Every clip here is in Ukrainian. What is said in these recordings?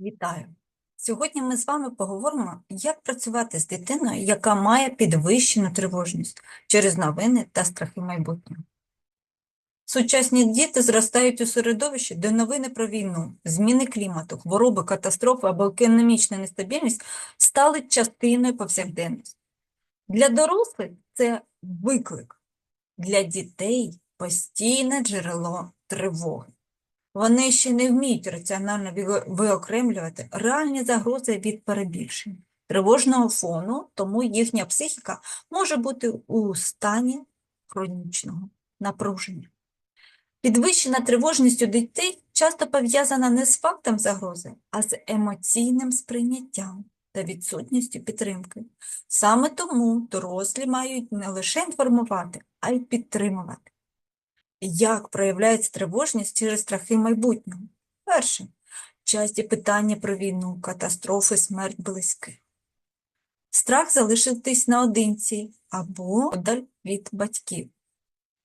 Вітаю! Сьогодні ми з вами поговоримо, як працювати з дитиною, яка має підвищену тривожність через новини та страхи майбутнього. Сучасні діти зростають у середовищі, де новини про війну, зміни клімату, хвороби, катастрофи або економічна нестабільність стали частиною повсякденності. Для дорослих це виклик, для дітей постійне джерело тривоги. Вони ще не вміють раціонально виокремлювати реальні загрози від перебільшень, тривожного фону, тому їхня психіка може бути у стані хронічного напруження. Підвищена тривожність у дітей часто пов'язана не з фактом загрози, а з емоційним сприйняттям та відсутністю підтримки. Саме тому дорослі мають не лише інформувати, а й підтримувати. Як проявляється тривожність через страхи майбутнього? Перше. Часті питання про війну, катастрофи, смерть близьких. Страх залишитись наодинці або подаль від батьків.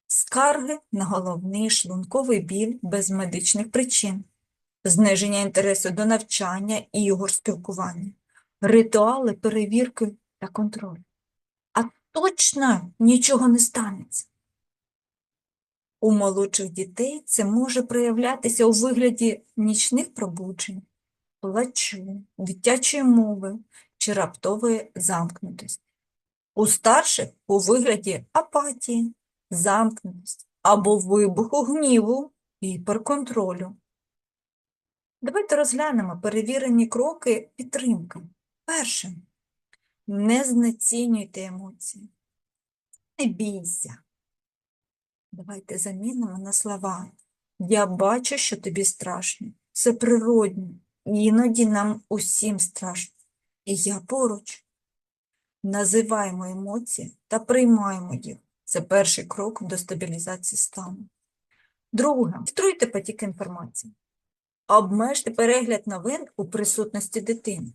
Скарги на головний шлунковий біль без медичних причин. Зниження інтересу до навчання, і ігор, спілкування. Ритуали перевірки та контролю. А точно нічого не станеться. У молодших дітей це може проявлятися у вигляді нічних пробуджень, плачу, дитячої мови чи раптової замкнутості. У старших у вигляді апатії, замкнутості або вибуху гніву, гіперконтролю. Давайте розглянемо перевірені кроки підтримки. Перше. Не знецінюйте емоції. Не бійся. Давайте замінимо на слова. Я бачу, що тобі страшно. Це природньо. Іноді нам усім страшно. І я поруч. Називаємо емоції та приймаємо їх. Це перший крок до стабілізації стану. Друге. Фільтруйте потік інформації. Обмежте перегляд новин у присутності дитини.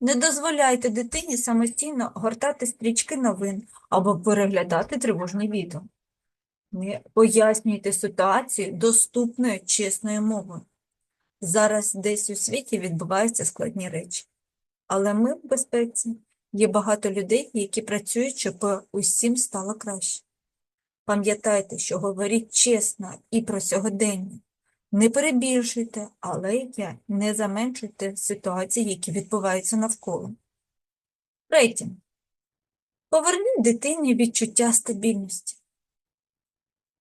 Не дозволяйте дитині самостійно гортати стрічки новин або переглядати тривожні відео. Не пояснюйте ситуацію доступною чесною мовою. Зараз десь у світі відбуваються складні речі. Але ми в безпеці. Є багато людей, які працюють, щоб усім стало краще. Пам'ятайте, що говоріть чесно і про сьогодення. Не перебільшуйте, але не заменшуйте ситуації, які відбуваються навколо. Третє. Поверніть дитині відчуття стабільності.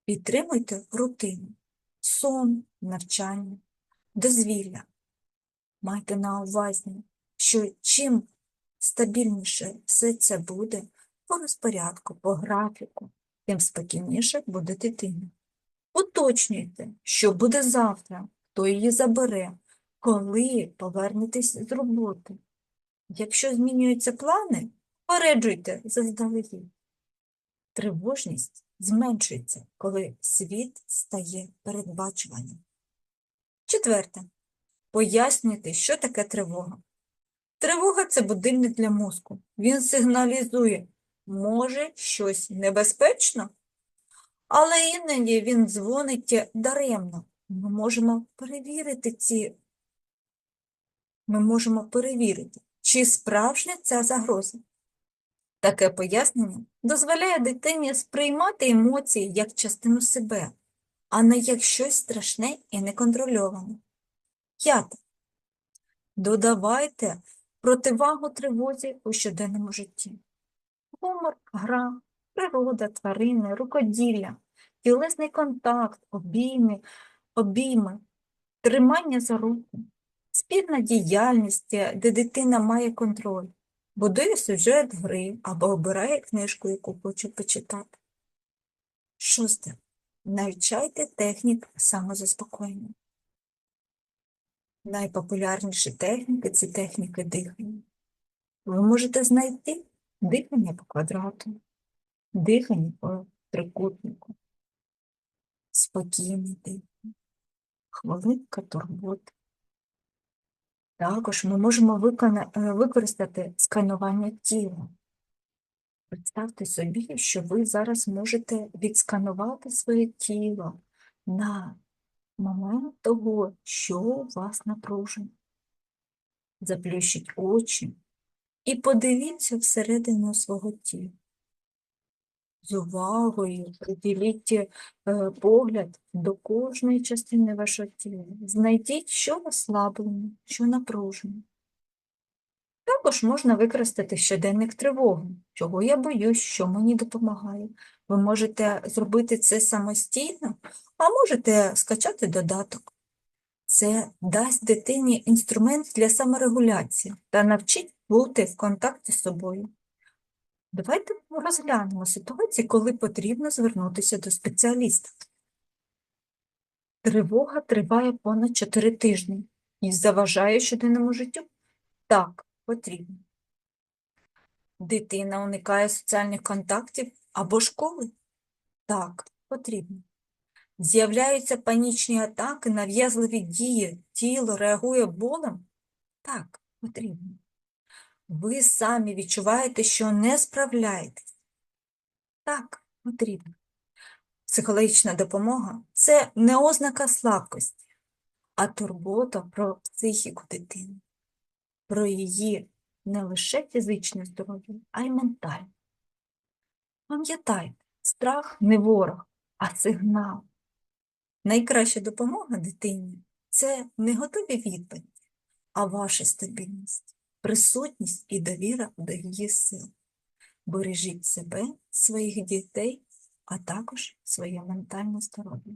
Підтримуйте рутину, сон, навчання, дозвілля. Майте на увазі, що чим стабільніше все це буде по розпорядку, по графіку, тим спокійніше буде дитина. Уточнюйте, що буде завтра, хто її забере, коли повернетесь з роботи. Якщо змінюються плани, попереджуйте заздалегідь. Тривожність зменшується, коли світ стає передбачуваним. Четверте. Пояснюйте, що таке тривога. Тривога – це будильник для мозку. Він сигналізує, може щось небезпечно, але іноді він дзвонить даремно. Ми можемо перевірити ці, ми можемо перевірити, чи справжня ця загроза. Таке пояснення дозволяє дитині сприймати емоції як частину себе, а не як щось страшне і неконтрольоване. П'яте. Додавайте противагу тривозі у щоденному житті. Гумор, гра, природа, тварини, рукоділля, тілесний контакт, обійми, обійми, тримання за руку, спільна діяльність, де дитина має контроль, будує сюжет гри або обирає книжку, яку хоче почитати. Шосте. Навчайте технік самозаспокоєння. Найпопулярніші техніки – це техніки дихання. Ви можете знайти дихання по квадрату, дихання по трикутнику, спокійне дихання, хвилинка турботи. Також ми можемо е, використати сканування тіла. Представте собі, що ви зараз можете відсканувати своє тіло на момент того, що у вас напружено. Заплющіть очі і подивіться всередину свого тіла. З увагою приділіть е, погляд до кожної частини вашого тіла. Знайдіть, що розслаблено, що напружено. Також можна використати щоденник тривоги, чого я боюсь, що мені допомагає. Ви можете зробити це самостійно, а можете скачати додаток. Це дасть дитині інструмент для саморегуляції та навчить бути в контакті з собою. Давайте розглянемо ситуації, коли потрібно звернутися до спеціаліста. Тривога триває понад 4 тижні і заважає щоденному життю? Так, потрібно. Дитина уникає соціальних контактів або школи? Так, потрібно. З'являються панічні атаки, нав'язливі дії, тіло реагує болем? Так, потрібно. Ви самі відчуваєте, що не справляєтесь? Так, потрібно. Психологічна допомога – це не ознака слабкості, а турбота про психіку дитини, про її не лише фізичне здоров'я, а й ментальне. Пам'ятайте, страх не ворог, а сигнал. Найкраща допомога дитині – це не готові відповіді, а ваша стабільність, присутність і довіра до її сил. Бережіть себе, своїх дітей, а також своє ментальне здоров'я.